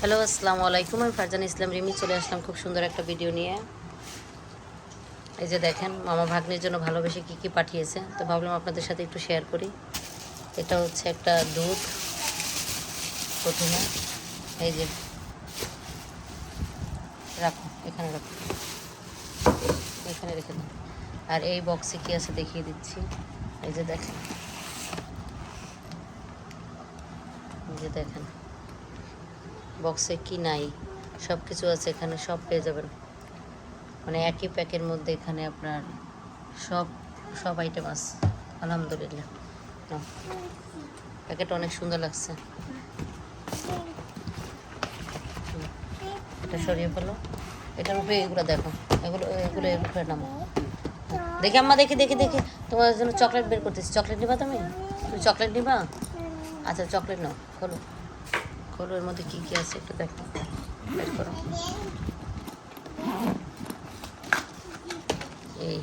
Hello, আসসালামু আলাইকুম। আমি ফারজান ইসলাম রিমি, চলে আসলাম খুব সুন্দর একটা ভিডিও নিয়ে। এই যে দেখেন, মামা ভাগ্নির জন্য ভালোবেসে কী কী পাঠিয়েছে। তো ভাবলাম আপনাদের সাথে একটু শেয়ার করি। এটা হচ্ছে একটা দুধ প্রথমে। এই যে রাখো, এখানে রাখো। এখানে রেখে দাও। আর এই বক্সে কি আছে দেখিয়ে দিচ্ছি। এই যে দেখেন। এই যে দেখেন। বক্সে কি নাই সব কিছু আছে, এখানে সব পেয়ে যাবেন। মানে একই প্যাকের মধ্যে এখানে আপনার সব সব আইটেম আছে, আলহামদুলিল্লাহ। প্যাকেট অনেক সুন্দর লাগছে। এটা সরিয়ে ফেলো। এটার উপরে এগুলো দেখো, এগুলো এগুলো উপরে নামো দেখি আম্মা, দেখি দেখি দেখি। তোমার জন্য চকলেট বের করতেছি। চকলেট নিবা তুমি? তুমি চকলেট নিবা? আচ্ছা চকলেট নাও, খোলো। খোলো এর মধ্যে কী কী আছে একটু দেখো। বের করো। এই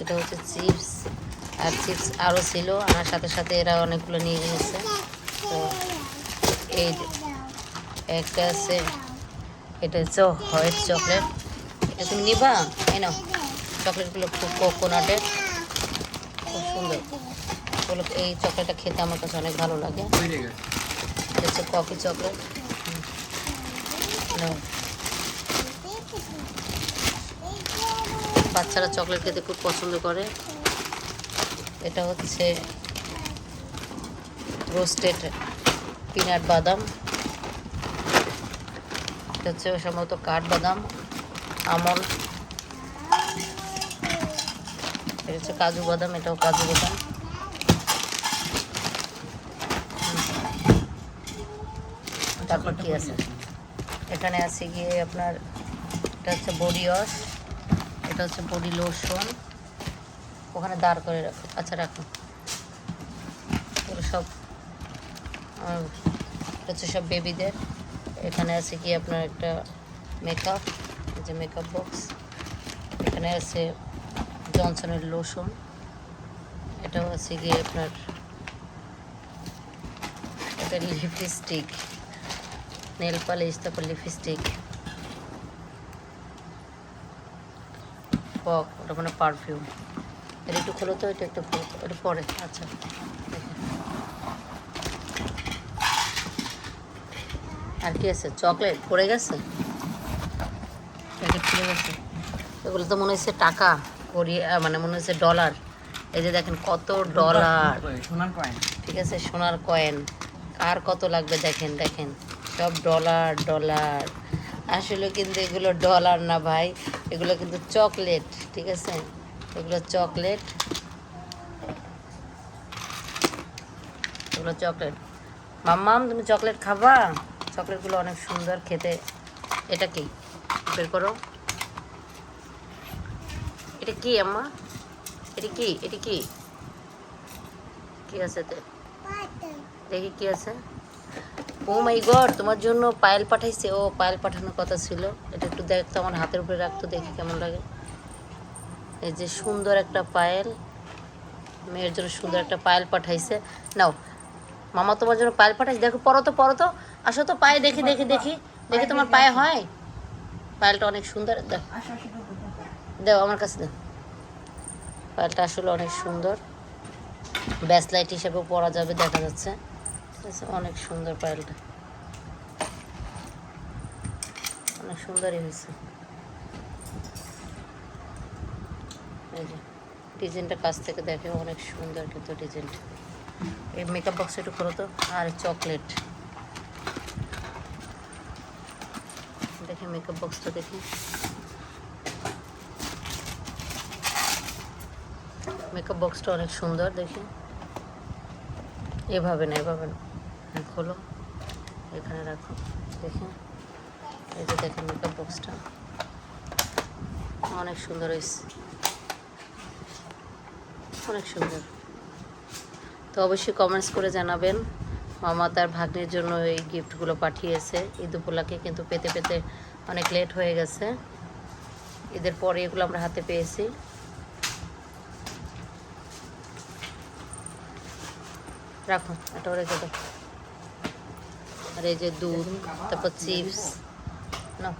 এটা হচ্ছে চিপস। আর চিপস আরও ছিল আমার সাথে সাথে এরা অনেকগুলো নিয়ে গেছে তো এই একটা আছে, এটা হচ্ছে হোয়াইট চকলেট। এটা তুমি নিবা? এই নাও, চকলেটগুলো খুব কোকোনাটের খুব সুন্দর। এই চকলেটটা খেতে আমার কাছে অনেক ভালো লাগে। হচ্ছে কফি চকলেট। বাচ্চারা চকলেট খেতে খুব পছন্দ করে। এটা হচ্ছে রোস্টেড পিনাট বাদাম। এটা হচ্ছে সম্ভবত কাঠবাদাম, আমন্ড। এটা হচ্ছে কাজু বাদাম, এটাও কাজু বাদাম। তারপর কি আছে? এখানে আছে গিয়ে আপনার, এটা হচ্ছে বডি ওয়াশ এটা হচ্ছে বডি লোশন ওখানে দাঁড় করে রাখো। আচ্ছা রাখো। সব এটা হচ্ছে সব বেবিদের এখানে আছে কি আপনার একটা মেকআপ যে মেকআপ বক্স এখানে আছে জনসনের লোশন এটাও আছে গিয়ে আপনার, এটা লিপস্টিক নেল পালিশ তারপর লিপস্টিক ফক ওটা মানে পারফিউম এটা একটু খোলো তো এটা একটু এটা পরে আচ্ছা আর কি আছে চকলেট পড়ে গেছে প্যাকেট গেছে এগুলো তো মনে হচ্ছে টাকা কোরিয়া মানে মনে হচ্ছে ডলার এই যে দেখেন কত ডলার সোনার কয়েন ঠিক আছে সোনার কয়েন কার কত লাগবে দেখেন দেখেন সব ডলার ডলার আসলে কিন্তু এগুলো ডলার না ভাই, এগুলো কিন্তু চকলেট ঠিক আছে? এগুলো চকলেট এগুলো চকলেট মাম্মাম, তুমি চকলেট খাবা? চকলেটগুলো অনেক সুন্দর খেতে। এটা কি? বের করো। এটা কি, আম্মা? এটা কি? এটা কি? কি আছে দেখি কি আছে। ও মাই গড তোমার জন্য পায়েল পাঠাইছে। ও পায়েল পাঠানোর কথা ছিল। এটা একটু দেখতো আমার হাতের উপরে রাখতো দেখি কেমন লাগে। এই যে সুন্দর একটা পায়েল। মেয়ের জন্য সুন্দর একটা পায়েল পাঠাইছে। নাও, মামা তোমার জন্য পায়েল পাঠাইছে। দেখো, পরো তো পরো তো। আসো তো, পায়ে দেখি দেখি দেখি। দেখি তোমার পায়ে হয়? পায়েলটা অনেক সুন্দর। দেখ। দেও, আমার কাছে দাও। পায়েলটা আসলে অনেক সুন্দর। ব্যাসলাইট হিসেবেও পরা যাবে, দেখা যাচ্ছে। অনেক সুন্দর পায়েলটা। অনেক সুন্দরই হয়েছে। ডিজাইনটা কাছ থেকে দেখে অনেক সুন্দর কিন্তু ডিজাইনটা এই মেকআপ বক্স একটু খোলো তো, আর চকলেট দেখে মেকআপ বক্সটা দেখি। মেকআপ বক্সটা অনেক সুন্দর দেখি। এভাবে না এভাবে না। খোলো। এখানে রাখো। দেখি এই যে দেখেন মেকআপ বক্সটা অনেক সুন্দর হয়েছে। অনেক সুন্দর। তো অবশ্যই কমেন্টস করে জানাবেন। মামা তার ভাগ্নের জন্য এই গিফটগুলো পাঠিয়েছে। ঈদ উপলক্ষে কিন্তু পেতে পেতে অনেক লেট হয়ে গেছে। ঈদের পরে এগুলো আমরা হাতে পেয়েছি। রাখো এটাও রেখে দাও আর এই যে দুধ তারপর চিপস না?